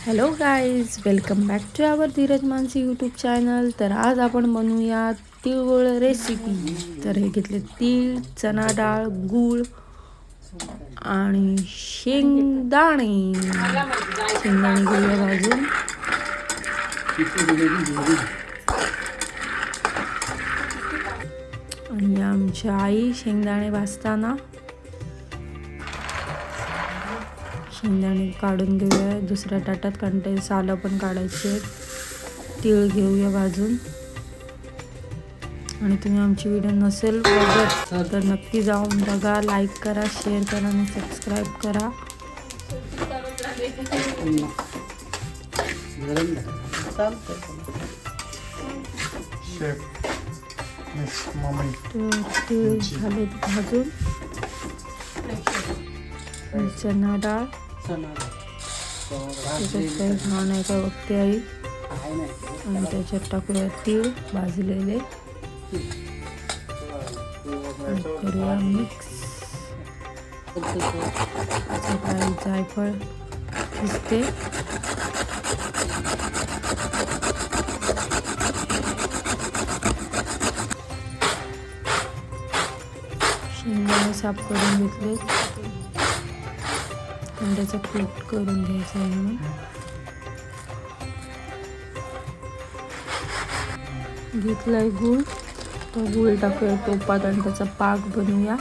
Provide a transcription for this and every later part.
Hello guys welcome back to our Dheeraj Mansi YouTube channel तर आज आपण बनवूया तिळगुळ रेसिपी तर हे घेतले तीळ चना डाळ गूळ आणि शेंगदाणे. शेंगदाणे गुळ भाजून. आणि आमच्या आई शेंगदाणे भाजताना शेंगदाणे काढून घेऊया. दुसऱ्या ताटात कारण ते सालं पण काढायचे आहेत. तीळ घेऊया भाजून. आणि तुम्ही आमची व्हिडिओ नसेल बघत तर नक्की जाऊन बघा. लाईक करा शेअर करा आणि सबस्क्राईब करा. तीळ झाले भाजून. चना डाळ. त्याच्यात काही घाण आहे का बघते आई? आणि त्याच्यात टाकूया तीळ भाजलेले. करूया मिक्स सकाळी जायफळ दिसते. शेंगदाणे साफ करून घेतले अंड्याचा कूट करून घ्यायचा आहे म्हणून. घेतलाय गूळ. तो गूळ टाकूया टोपात आणि त्याचा पाक बनवूया.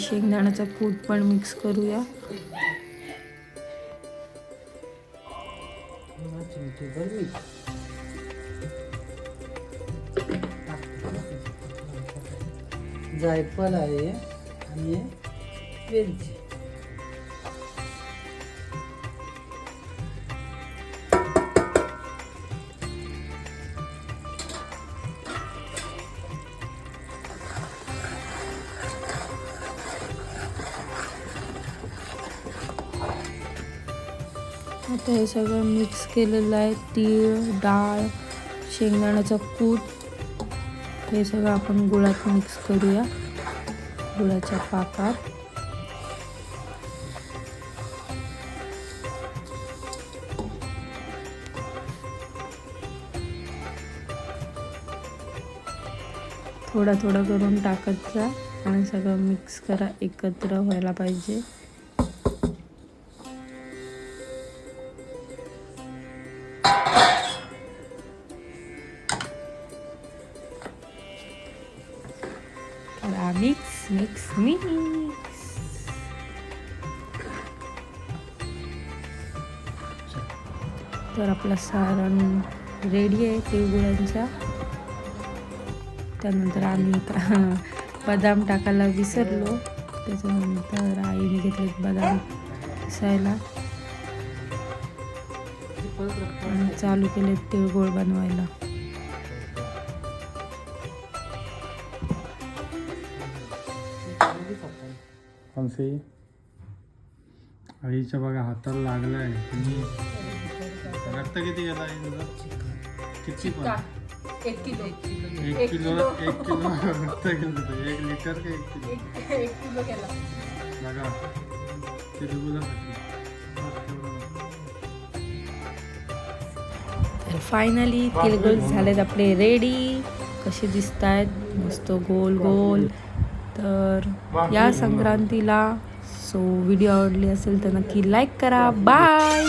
शेंगदाण्याचा कूट पण मिक्स करूया. जायफळ आहे आणि वेलची. आता हे सगळं मिक्स केलेलं आहे तीळ डाळ शेंगदाण्याचा कूट हे सगळं आपण गुळात मिक्स करूया. गुळाच्या पाकात. थोडा थोडा करून टाकत जा आणि सगळं मिक्स करा एकत्र व्हायला पाहिजे. करा मिक्स मिक्स मिक्स तर आपला सारण रेडी आहे तिळगुळांचा त्यानंतर आम्ही का- बदाम टाकायला विसरलो. त्याच्यानंतर आईने घेतले बदाम किसायला आणि चालू केले तिळगुळ बनवायला. फणसी आईच्या बघा हाताला लागलाय. आणि रक्त किती गेला आहे तुझं? किती पण. एक किलो. एक किलो. एक किलो रक्त गेलं एक लिटर का एक किलो? एक किलो केला बघा. ते दुबुला तर फायनली तिळगुळ झालेत आपले रेडी कसे दिसत आहेत मस्त गोल गोल तर या संक्रांतीला सो व्हिडिओ आवडली असेल तर नक्की लाईक करा. बाय!